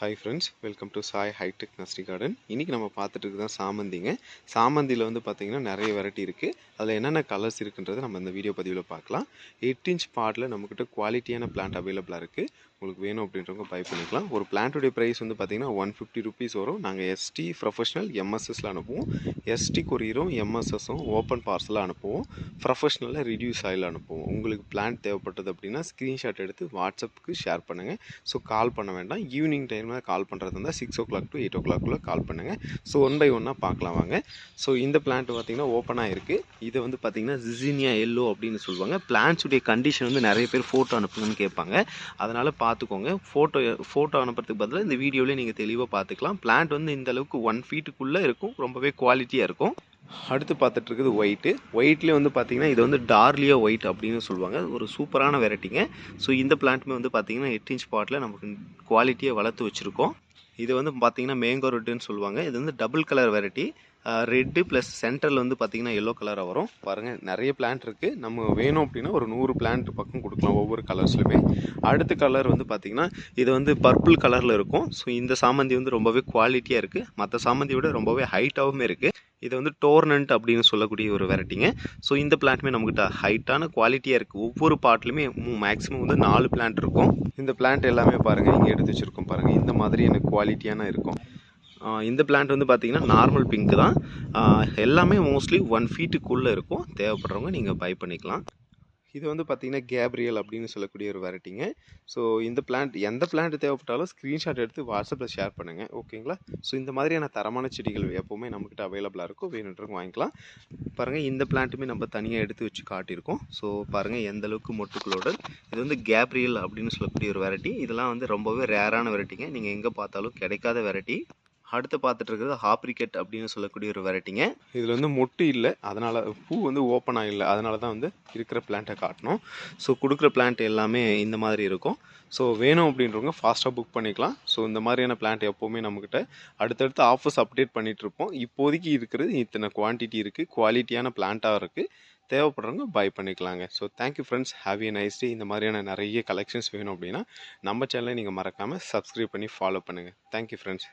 Hi friends welcome to Sai hi tech nursery garden இன்றைக்கி நம்ம பார்த்துட்டு தான் சாமந்திங்க. சாமந்தியில் வந்து பார்த்திங்கன்னா நிறைய வெரைட்டி இருக்குது அதில் என்னென்ன கலர்ஸ் இருக்குன்றதை நம்ம இந்த வீடியோ பதிவில் பார்க்கலாம். எயிட் இன்ச் பாட்டில் நம்மக்கிட்ட குவாலிட்டியான பிளான்ட் அவைலபிளாக இருக்குது உங்களுக்கு வேணும் அப்படின்றவங்க பை பண்ணிக்கலாம். ஒரு பிளான்ட்டுடைய ப்ரைஸ் வந்து பார்த்திங்கன்னா ஒன் ஃபிஃப்டி ருபீஸ் வரும். நாங்கள் எஸ்டி ப்ரொஃபஷனல் எம்எஸ்எஸில் அனுப்புவோம். எஸ்டி கொரியரும் எம்எஸ்எஸும் ஓப்பன் பார்சலாக அனுப்புவோம். ப்ரொஃபஷனலில் ரிடியூஸ் ஆயில் அனுப்புவோம். உங்களுக்கு பிளான்ட் தேவைப்பட்டது அப்படின்னா ஸ்க்ரீன்ஷாட் எடுத்து வாட்ஸ்அப்புக்கு ஷேர் பண்ணுங்கள் ஸோ கால் பண்ண வேண்டாம். ஈவினிங் டைம் டைமில் கால் பண்ணுறது இருந்தால் six o'clock to eight ஓ கிளாக்குள்ளே கால் பண்ணுங்கள் ஸோ ஒன் பை ஒன்னாக பார்க்கலாம் வாங்க. ஸோ இந்த பிளான்ட் பார்த்திங்கன்னா ஓப்பனாக இருக்குது இது வந்து பார்த்திங்கன்னா ஜிசினியா எல்லோ அப்படின்னு சொல்லுவாங்க. பிளான்ட்ஸுடைய கண்டிஷன் வந்து நிறைய பேர் ஃபோட்டோ அனுப்புங்கன்னு கேட்பாங்க. அதனால் பார்த்துக்கோங்க. ஃபோட்டோ ஃபோட்டோ அனுப்புறதுக்கு பதிலாக இந்த வீடியோவிலே நீங்கள் தெளிவாக பார்த்துக்கலாம். பிளான்ட் வந்து இந்த அளவுக்கு ஒன் ஃபீட்டுக்குள்ளே இருக்கும். ரொம்பவே குவாலிட்டியாக இருக்கும். அடுத்து பார்த்துட்ருக்குது ஒயிட்டு ஒயிட்லேயே வந்து பார்த்தீங்கன்னா இது வந்து டார்லியோ ஒயிட் அப்படின்னு சொல்லுவாங்க. ஒரு சூப்பரான வெரைட்டிங்க ஸோ இந்த பிளான்ட்டுமே வந்து பார்த்தீங்கன்னா எட்டு இன்ச் பாட்டில் நமக்கு குவாலிட்டியை வளர்த்து வச்சுருக்கோம். இது வந்து பார்த்தீங்கன்னா மேங்கோ ரெட்டுன்னு சொல்லுவாங்க. இது வந்து double colour variety red plus சென்டரில் வந்து பார்த்திங்கன்னா எல்லோ கலராக வரும். பாருங்கள் நிறைய பிளான்ட் இருக்குது நம்ம வேணும் அப்படின்னா ஒரு நூறு பிளான்ட் பக்கம் கொடுக்கலாம் ஒவ்வொரு கலர்ஸ்லையுமே அடுத்த கலர் வந்து பார்த்திங்கன்னா இது வந்து பர்பிள் கலரில் இருக்கும். ஸோ இந்த சாமந்தி வந்து ரொம்பவே குவாலிட்டியாக இருக்குது மற்ற சாமந்தியை விட ரொம்பவே ஹைட்டாகவும் இருக்குது இது வந்து டோர்னண்ட் அப்படின்னு சொல்லக்கூடிய ஒரு வெரைட்டிங்க. ஸோ இந்த பிளான்ட்டுமே நம்மக்கிட்ட ஹைட்டான குவாலிட்டியாக இருக்குது ஒவ்வொரு பாட்லையுமே மேக்ஸிமம் வந்து நாலு பிளான்ட் இருக்கும். இந்த பிளான்ட் எல்லாமே பாருங்கள் இங்கே எடுத்து வச்சுருக்கோம் பாருங்கள் இந்த மாதிரி எனக்கு குவாலிட்டியான இருக்கும். இந்த பிளான்ட் வந்து பார்த்திங்கன்னா நார்மல் பிங்க் தான். எல்லாமே மோஸ்ட்லி ஒன் ஃபீட்டுக்குள்ளே இருக்கும். தேவைப்படுறவங்க நீங்கள் பை பண்ணிக்கலாம். இது வந்து பார்த்தீங்கன்னா கேப்ரியல் அப்படின்னு சொல்லக்கூடிய ஒரு வெரைட்டிங்க. ஸோ இந்த பிளான்ட் எந்த பிளான்ட் தேவைப்பட்டாலும் ஸ்க்ரீன்ஷாட் எடுத்து வாட்ஸ்அப்பில் ஷேர் பண்ணுங்கள் ஓகேங்களா ஸோ இந்த மாதிரியான தரமான செடிகள் எப்போவுமே நம்மக்கிட்ட அவைலபிளாக இருக்கும் வேணுன்றவங்க வாங்கிக்கலாம். பாருங்கள் இந்த பிளான்ட்டுமே நம்ம தனியாக எடுத்து வச்சு காட்டியிருக்கோம். ஸோ பாருங்கள் எந்த அளவுக்கு மொட்டுக்களோட. இது வந்து கேப்ரியல் அப்படின்னு சொல்லக்கூடிய ஒரு வெரைட்டி. இதெல்லாம் வந்து ரொம்பவே ரேரான வெரைட்டிங்க. நீங்கள் எங்கே பார்த்தாலும் கிடைக்காத வெரைட்டி. அடுத்து பார்த்துட்டு இருக்கிறது ஹாப்ரிகெட் அப்படின்னு சொல்லக்கூடிய ஒரு வெரைட்டிங்க. இதில் வந்து மொட்டு இல்லை. அதனால் பூ வந்து ஓப்பனாக இல்லை அதனால தான் வந்து இருக்கிற பிளான்ட்டை காட்டணும். ஸோ கொடுக்குற பிளான்ட் எல்லாமே இந்த மாதிரி இருக்கும். ஸோ வேணும் அப்படின்றவங்க ஃபாஸ்ட்டாக புக் பண்ணிக்கலாம். ஸோ இந்த மாதிரியான பிளான்ட் எப்போவுமே நம்மக்கிட்ட அடுத்தடுத்து ஆஃபர்ஸ் அப்டேட் பண்ணிகிட்டு இருப்போம் இப்போதைக்கு இருக்கிறது இத்தனை குவான்டிட்டி இருக்குது குவாலிட்டியான பிளான்ட்டாக இருக்குது தேவைப்படுறவங்க பை பண்ணிக்கலாங்க. So thank you friends have a nice day இந்த மாதிரியான நிறைய கலெக்ஷன்ஸ் வேணும் அப்படின்னா நம்ம சேனலை நீங்கள் மறக்காமல் சப்ஸ்கிரைப் பண்ணி ஃபாலோ பண்ணுங்கள் தேங்க்யூ ஃப்ரெண்ட்ஸ்